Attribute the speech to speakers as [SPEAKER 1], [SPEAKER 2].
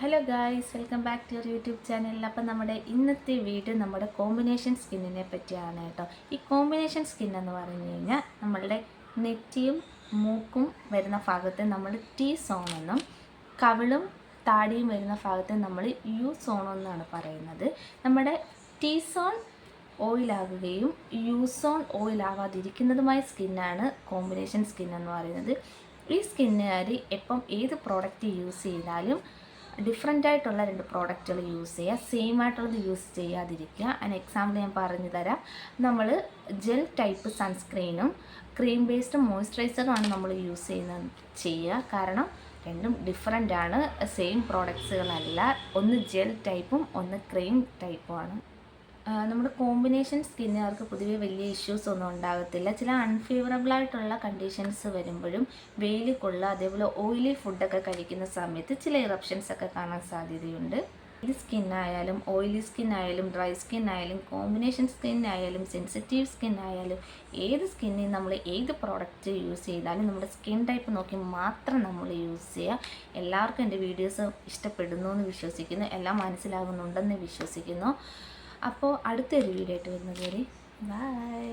[SPEAKER 1] Hello guys welcome back to your YouTube ചാനലിൽ അപ്പം നമ്മുടെ ഇന്നത്തെ വീഡിയോ നമ്മുടെ കോമ്പിനേഷൻ സ്കിന്നിനെ പറ്റിയാണ് കേട്ടോ. ഈ കോമ്പിനേഷൻ സ്കിൻ എന്ന് പറഞ്ഞു കഴിഞ്ഞാൽ നമ്മളുടെ നെറ്റിയും മൂക്കും വരുന്ന ഭാഗത്ത് നമ്മൾ ടി സോൺ എന്നും കവിളും താടിയും വരുന്ന ഭാഗത്ത് നമ്മൾ യു സോൺ എന്നാണ് പറയുന്നത്. നമ്മുടെ ടി സോൺ ഓയിലാകുകയും യു സോൺ ഓയിലാകാതിരിക്കുന്നതുമായ സ്കിന്നാണ് കോമ്പിനേഷൻ സ്കിൻ എന്ന് പറയുന്നത്. ഈ സ്കിന്നുകാർ എപ്പം ഏത് പ്രോഡക്റ്റ് യൂസ് ചെയ്താലും ഡിഫറെന്റ് ആയിട്ടുള്ള രണ്ട് പ്രോഡക്റ്റുകൾ യൂസ് ചെയ്യുക. സെയിം ആയിട്ടുള്ളത് യൂസ് ചെയ്യാതിരിക്കുക. അതിന് എക്സാമ്പിൾ ഞാൻ പറഞ്ഞു തരാം. നമ്മൾ ജെൽ ടൈപ്പ് സൺസ്ക്രീനും ക്രീം ബേസ്ഡ് മോയ്സ്ചറൈസറുമാണ് നമ്മൾ യൂസ് ചെയ്യുന്നത് ചെയ്യുക. കാരണം രണ്ടും ഡിഫറെന്റ് ആണ്. സെയിം പ്രോഡക്ട്സുകളല്ല ഒന്ന് ജെൽ ടൈപ്പും ഒന്ന് ക്രീം ടൈപ്പുമാണ് നമ്മുടെ കോമ്പിനേഷൻ സ്കിന്നുകാർക്ക് പൊതുവേ വലിയ ഇഷ്യൂസ് ഒന്നും ഉണ്ടാകത്തില്ല. ചില അൺഫേവറബിൾ ആയിട്ടുള്ള കണ്ടീഷൻസ് വരുമ്പോഴും വെയിൽ കൊള്ളുക അതേപോലെ ഓയിലി ഫുഡൊക്കെ കഴിക്കുന്ന സമയത്ത് ചില ഇറപ്ഷൻസ് ഒക്കെ കാണാൻ സാധ്യതയുണ്ട്. ഇത് സ്കിൻ ആയാലും ഓയിലി സ്കിൻ ആയാലും ഡ്രൈ സ്കിൻ ആയാലും കോമ്പിനേഷൻ സ്കിൻ ആയാലും സെൻസിറ്റീവ് സ്കിൻ ആയാലും ഏത് സ്കിന്നിൽ നമ്മൾ ഏത് പ്രോഡക്റ്റ് യൂസ് ചെയ്താലും നമ്മുടെ സ്കിൻ ടൈപ്പ് നോക്കി മാത്രം നമ്മൾ യൂസ് ചെയ്യുക. എല്ലാവർക്കും എന്റെ വീഡിയോസ് ഇഷ്ടപ്പെടുന്നു എന്ന് വിശ്വസിക്കുന്നു. എല്ലാം മനസ്സിലാകുന്നുണ്ടെന്ന് വിശ്വസിക്കുന്നു. അപ്പോൾ അടുത്തൊരു വീഡിയോ ആയിട്ട് വരുന്നത് വരെ. ബൈ